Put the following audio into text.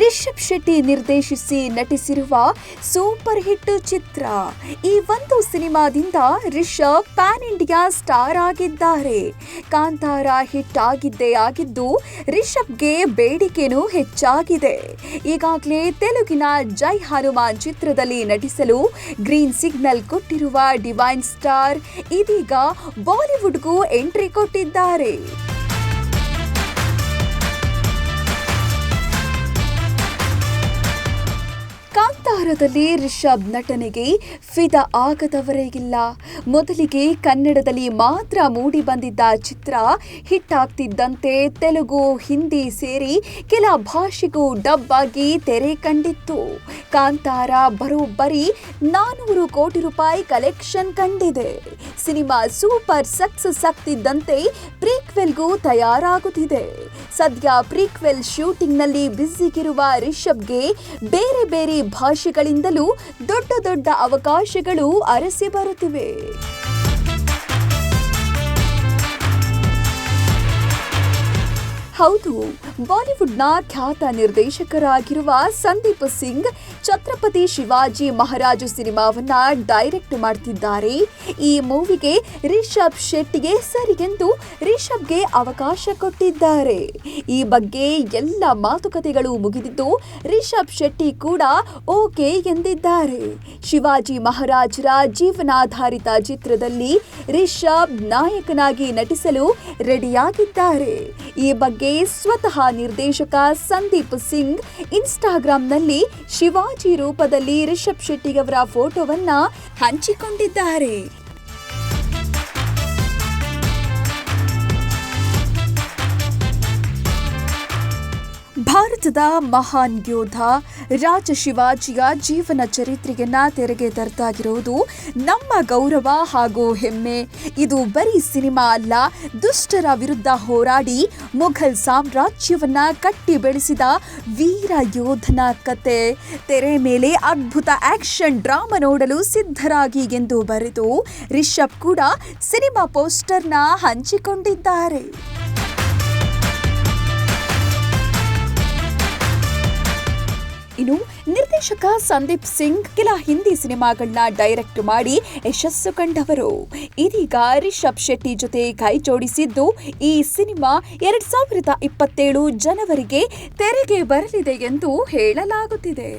ರಿಷಬ್ ಶೆಟ್ಟಿ ನಿರ್ದೇಶಿಸಿ ನಟಿಸಿರುವ super hit ಚಿತ್ರ. ಈ ಒಂದು ಸಿನಿಮಾದಿಂದ ರಿಷಬ್ ಪ್ಯಾನ್ ಇಂಡಿಯಾ ಸ್ಟಾರ್ ಆಗಿದ್ದಾರೆ. ಕಾಂತಾರ ಹಿಟ್ ಆಗಿದ್ದೇ ಆಗಿದ್ದು ರಿಷಬ್ಗೆ ಬೇಡಿಕೆನೂ ಹೆಚ್ಚಾಗಿದೆ. ಈಗಾಗಲೇ ತೆಲುಗಿನ ಜೈ ಹನುಮಾನ್ ಚಿತ್ರದಲ್ಲಿ ನಟಿಸಲು ಗ್ರೀನ್ ಸಿಗ್ನಲ್ ಕೊಟ್ಟಿರುವ ಡಿವೈನ್ ಸ್ಟಾರ್ ಇದೀಗ ಬಾಲಿವುಡ್ಗೂ ಎಂಟ್ರಿ ಕೊಟ್ಟಿದ್ದಾರೆ. ಕಾಂತಾರದಲ್ಲಿ ರಿಷಬ್ ನಟನೆಗೆ ಫಿದ ಆಗದವರೇ ಇಲ್ಲ ಮೊದಲಿಗೆ ಕನ್ನಡದಲ್ಲಿ ಮಾತ್ರ ಮೂಡಿ ಬಂದಿದ್ದ ಚಿತ್ರ ಹಿಟ್ ಆಗ್ತಿದ್ದಂತೆ ತೆಲುಗು, ಹಿಂದಿ ಸೇರಿ ಕೆಲ ಭಾಷೆಗೂ ಡಬ್ ಆಗಿ ತೆರೆ ಕಂಡಿತ್ತು. ಕಾಂತಾರ ಬರೋಬ್ಬರಿ ನಾನೂರು ಕೋಟಿ ರೂಪಾಯಿ ಕಲೆಕ್ಷನ್ ಕಂಡಿದೆ. ಸಿನಿಮಾ ಸೂಪರ್ ಸಕ್ಸಸ್ ಆಗ್ತಿದ್ದಂತೆ ಪ್ರೀಕ್ವೆಲ್ಗೂ ತಯಾರಾಗುತ್ತಿದೆ. ಸದ್ಯ ಪ್ರೀಕ್ವೆಲ್ ಶೂಟಿಂಗ್ನಲ್ಲಿ ಬ್ಯುಸಿಗಿರುವ ರಿಷಬ್ಗೆ ಬೇರೆ ಬೇರೆ ಭಾಷೆಗಳಿಂದಲೂ ದೊಡ್ಡ ದೊಡ್ಡ ಅವಕಾಶಗಳು ಅರಸಿ ಬರುತ್ತಿವೆ. ಹೌದು ಬಾಲಿವುಡ್ನ ಖ್ಯಾತ ನಿರ್ದೇಶಕರಾಗಿರುವ ಸಂದೀಪ್ ಸಿಂಗ್, ಛತ್ರಪತಿ ಶಿವಾಜಿ ಮಹಾರಾಜು ಸಿನಿಮಾವನ್ನ ಡೈರೆಕ್ಟ್ ಮಾಡ್ತಿದ್ದಾರೆ. ಈ ಮೂವಿಗೆ ರಿಷಬ್ ಶೆಟ್ಟಿಗೆ ಸರಿಗೆಂದು ರಿಷಬ್ಗೆ ಅವಕಾಶ ಕೊಟ್ಟಿದ್ದಾರೆ. ಈ ಬಗ್ಗೆ ಎಲ್ಲ ಮಾತುಕತೆಗಳು ಮುಗಿದಿದ್ದು ರಿಷಬ್ ಶೆಟ್ಟಿ ಕೂಡ ಓಕೆ ಎಂದಿದ್ದಾರೆ. ಶಿವಾಜಿ ಮಹಾರಾಜರ ಜೀವನಾಧಾರಿತ ಚಿತ್ರದಲ್ಲಿ ರಿಷಬ್ ನಾಯಕನಾಗಿ ನಟಿಸಲು ರೆಡಿಯಾಗಿದ್ದಾರೆ. ಈ ಬಗ್ಗೆ ಸ್ವತಃ ನಿರ್ದೇಶಕ ಸಂದೀಪ್ ಸಿಂಗ್ ಇನ್ಸ್ಟಾಗ್ರಾಂನಲ್ಲಿ ಶಿವಾಜಿ ರೂಪದಲ್ಲಿ ರಿಷಬ್ ಶೆಟ್ಟಿಯವರ ಫೋಟೋವನ್ನ ಹಂಚಿಕೊಂಡಿದ್ದಾರೆ. ಭಾರತದ ಮಹಾನ್ ಯೋಧ ರಾಜ ಶಿವಾಜಿಯ ಜೀವನ ಚರಿತ್ರೆಯನ್ನ ತೆರೆಗೆ ತರ್ತಾಗಿರುವುದು ನಮ್ಮ ಗೌರವ ಹಾಗೂ ಹೆಮ್ಮೆ. ಇದು ಬರೀ ಸಿನಿಮಾ ಅಲ್ಲ, ದುಷ್ಟರ ವಿರುದ್ಧ ಹೋರಾಡಿ ಮೊಘಲ್ ಸಾಮ್ರಾಜ್ಯವನ್ನ ಕಟ್ಟಿ ಬೆಳೆಸಿದ ವೀರ ಯೋಧನ ಕತೆ. ತೆರೆ ಮೇಲೆ ಅದ್ಭುತ ಆಕ್ಷನ್ ಡ್ರಾಮಾ ನೋಡಲು ಸಿದ್ಧರಾಗಿ ಎಂದು ಬರೆದು ರಿಷಬ್ ಕೂಡ ಸಿನಿಮಾ ಪೋಸ್ಟರ್ನ ಹಂಚಿಕೊಂಡಿದ್ದಾರೆ. ನಿರ್ದೇಶಕ ಸಂದೀಪ್ ಸಿಂಗ್ ಕೆಲ ಹಿಂದಿ ಸಿನಿಮಾಗಳನ್ನ ಡೈರೆಕ್ಟ್ ಮಾಡಿ ಯಶಸ್ಸು ಕಂಡವರು. ಇದೀಗ ರಿಷಬ್ ಶೆಟ್ಟಿ ಜೊತೆ ಕೈ ಜೋಡಿಸಿದ್ದು ಈ ಸಿನಿಮಾ ಎರಡ್ ಸಾವಿರದ ಇಪ್ಪತ್ತೇಳು ಜನವರಿಗೆ ತೆರೆಗೆ ಬರಲಿದೆ ಎಂದು ಹೇಳಲಾಗುತ್ತಿದೆ.